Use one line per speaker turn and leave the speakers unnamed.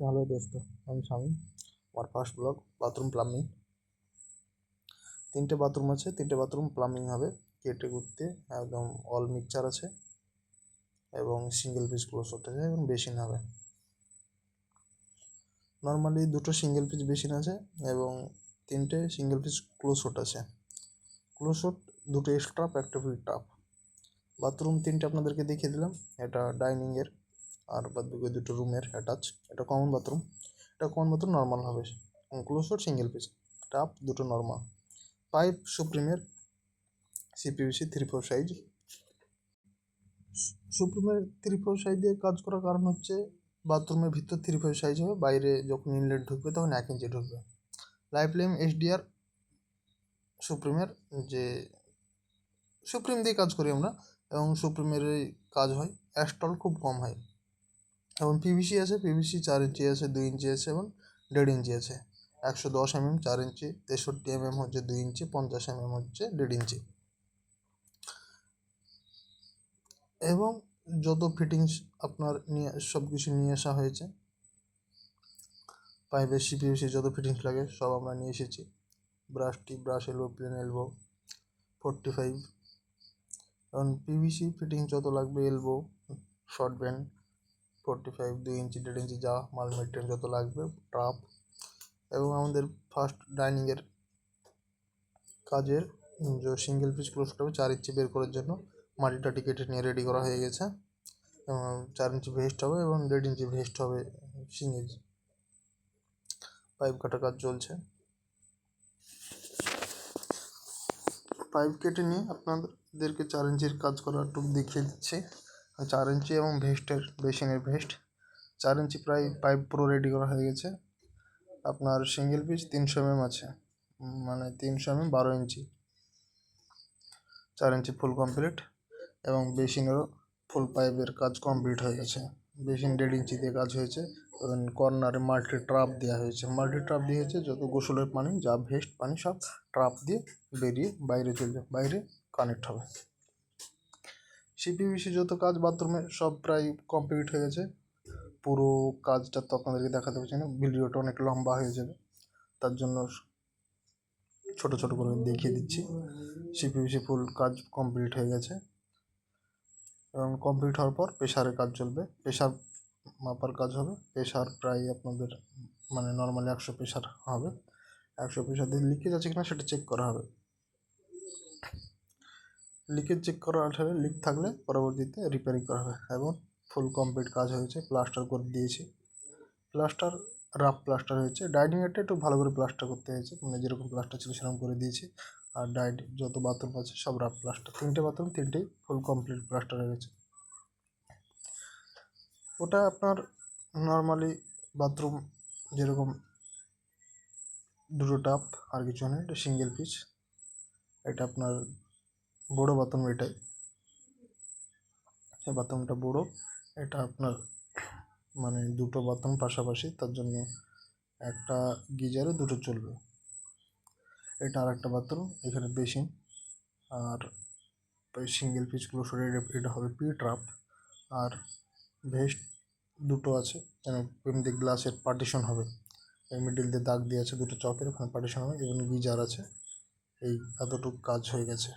Hello দোস্ত, আমি স্বামী। আমার ফার্স্ট ব্লগ বাথরুম প্লাম্বিং তিনটে বাথরুম আছে, তিনটে বাথরুম প্লাম্বিং হবে, কেটে কুটতে একদম অল মিক্সচার আছে। এবং সিঙ্গেল পিস ক্লোজ আছে এবং বেসিন হবে। নর্মালি দুটো সিঙ্গেল পিস বেসিন আছে, এবং তিনটে সিঙ্গেল পিস ক্লোজট আছে। ক্লোজট দুটো এক্সট্রা একটা ফিল টাপ বাথরুম তিনটে আপনাদেরকে দেখিয়ে দিলাম, এটা ডাইনিংয়ের আর বাদ বাকি দুটো রুমের অ্যাটাচ এটা কমন বাথরুম এটা কমন বাথরুম নর্মাল হবে। ক্লোজট সিঙ্গেল পিস টাপ দুটো নর্মাল পাইপ সুপ্রিমের সিপিভিসি থ্রি ফোর সাইজ সুপ্রিমের থ্রি ফোর সাইজ দিয়ে কাজ করার কারণ হচ্ছে বাথরুমের ভিতর থ্রি ফোর সাইজ হবে, বাইরে যখন ইনলেট ঢুকবে তখন এক ইঞ্চি ঢুকবে। লাইফ লাইম এইচডিআর সুপ্রিমের যে সুপ্রিম দিয়ে কাজ করি আমরা, এবং সুপ্রিমের কাজ হয়। অ্যাস্টল খুব কম হয়। এবং পিভিসি আছে পিভিসি চার ইঞ্চি আছে, দুই ইঞ্চি আছে এবং দেড় ইঞ্চি আছে। একশো দশ এমএম চার ইঞ্চি, তেষট্টি এমএম হচ্ছে দুই ইঞ্চি, পঞ্চাশ এমএম হচ্ছে দেড় ইঞ্চি। এবং যত ফিটিংস আপনার নিয়ে, সব কিছু নিয়ে আসা হয়েছে, পাইপের সিপিভিসি যত ফিটিংস লাগে, সব আমরা নিয়ে এসেছি। ব্রাশটি brush elbow plain elbow forty five এবং পিভিসি ফিটিং যত লাগবে elbow short bend forty five দুই ইঞ্চি দেড় ইঞ্চি যা মাল মেটেরিয়াল যত লাগবে ট্রাপ এবং আমাদের ফার্স্ট ডাইনিংয়ের কাজের যে সিঙ্গেল পিস ক্লোজ হবে, চার ইঞ্চি বের করার জন্য মাটি টাটি কেটে নিয়ে রেডি করা হয়ে গেছে। এবং চার ইঞ্চি ভেস্ট হবে এবং দেড় ইঞ্চি ভেস্ট হবে সিঙ্গেল পাইপ কাটা কাজ চলছে। পাইপ কেটে নিয়ে আপনাদেরকে চার ইঞ্চির কাজ করার টুক দেখিয়ে দিচ্ছি। চার ইঞ্চি এবং ভেস্টের বেসিনের ভেস্ট। চার ইঞ্চি প্রায় পাইপ পুরো রেডি করা হয়ে গেছে। আপনার সিঙ্গেল পিস তিনশো এমএম আছে। মানে তিনশো এমএম বারো ইঞ্চি। চার ইঞ্চি ফুল কমপ্লিট এবং বেসিনেরও ফুল পাইপের কাজ কমপ্লিট হয়ে গেছে। বেসিন দেড় ইঞ্চি দিয়ে কাজ হয়েছে। কর্নারে মাল্টি ট্রাপ দেওয়া হয়েছে। মাল্টি ট্রাপ দিয়েছে যত গোসলের পানি, যা ভেস্ট পানি সব ট্রাপ দিয়ে বেরিয়ে বাইরে চলবে বাইরে কানেক্ট হবে। সিপিভিসি যত কাজ বাথরুমে সব প্রায় কমপ্লিট হয়ে গেছে। পুরো কাজটা তো আপনাদেরকে দেখাতে পারছি না। ভিডিওটা অনেক লম্বা হয়ে যাবে। তার জন্য ছোট ছোট করে দেখিয়ে দিচ্ছি। সিপিভিসি ফুল কাজ কমপ্লিট হয়ে গেছে। এবং কমপ্লিট হওয়ার পর প্রেশারের কাজ চলবে। প্রেশার মাপার কাজ হবে। প্রেশার প্রায় আপনাদের মানে নর্মালি একশো প্রেশার হবে। একশো প্রেশার দিয়ে লিকেজ আছে কিনা সেটা চেক করা হবে। লিকেজ চেক করার আঠারে লিক থাকলে পরবর্তীতে রিপেয়ারিং করা হবে এবং ফুল কমপ্লিট কাজ হয়েছে প্লাস্টার করে দিয়েছি। প্লাস্টার রাফ প্লাস্টার হয়েছে। ডাইনিংয়েরটা একটু ভালো করে প্লাস্টার করতে হয়েছে মানে যেরকম প্লাস্টার ছিল সেরকম করে দিয়েছি। আর ডাইড যত বাথরুম আছে সব রাফ প্লাস্টার তিনটে বাথরুম তিনটেই ফুল কমপ্লিট প্লাস্টার হয়ে গেছে। ওটা আপনার নর্মালি বাথরুম যেরকম দুটো টাপ আর কিছু নেই, এটা সিঙ্গেল পিস এটা আপনার বড়ো বাথরুম এটাই। এই বাথরুমটা বড়ো, এটা আপনার মানে দুটো বাথরুম পাশাপাশি, তার জন্য একটা গিজারে দুটো চলবে। এটা আর একটা বাথরুম, এখানে বেসিন, আর সিঙ্গেল পিসগুলো সরে এটা হবে পি ট্রাপ আর ভেস্ট দুটো আছে এমনি গ্লাসের পার্টিশন হবে। মিডিল দিয়ে দাগ দিয়ে আছে, দুটো চকের, ওখানে পার্টিশন হবে, এবং গিজার আছে। এই এতটুকু কাজ হয়ে গেছে।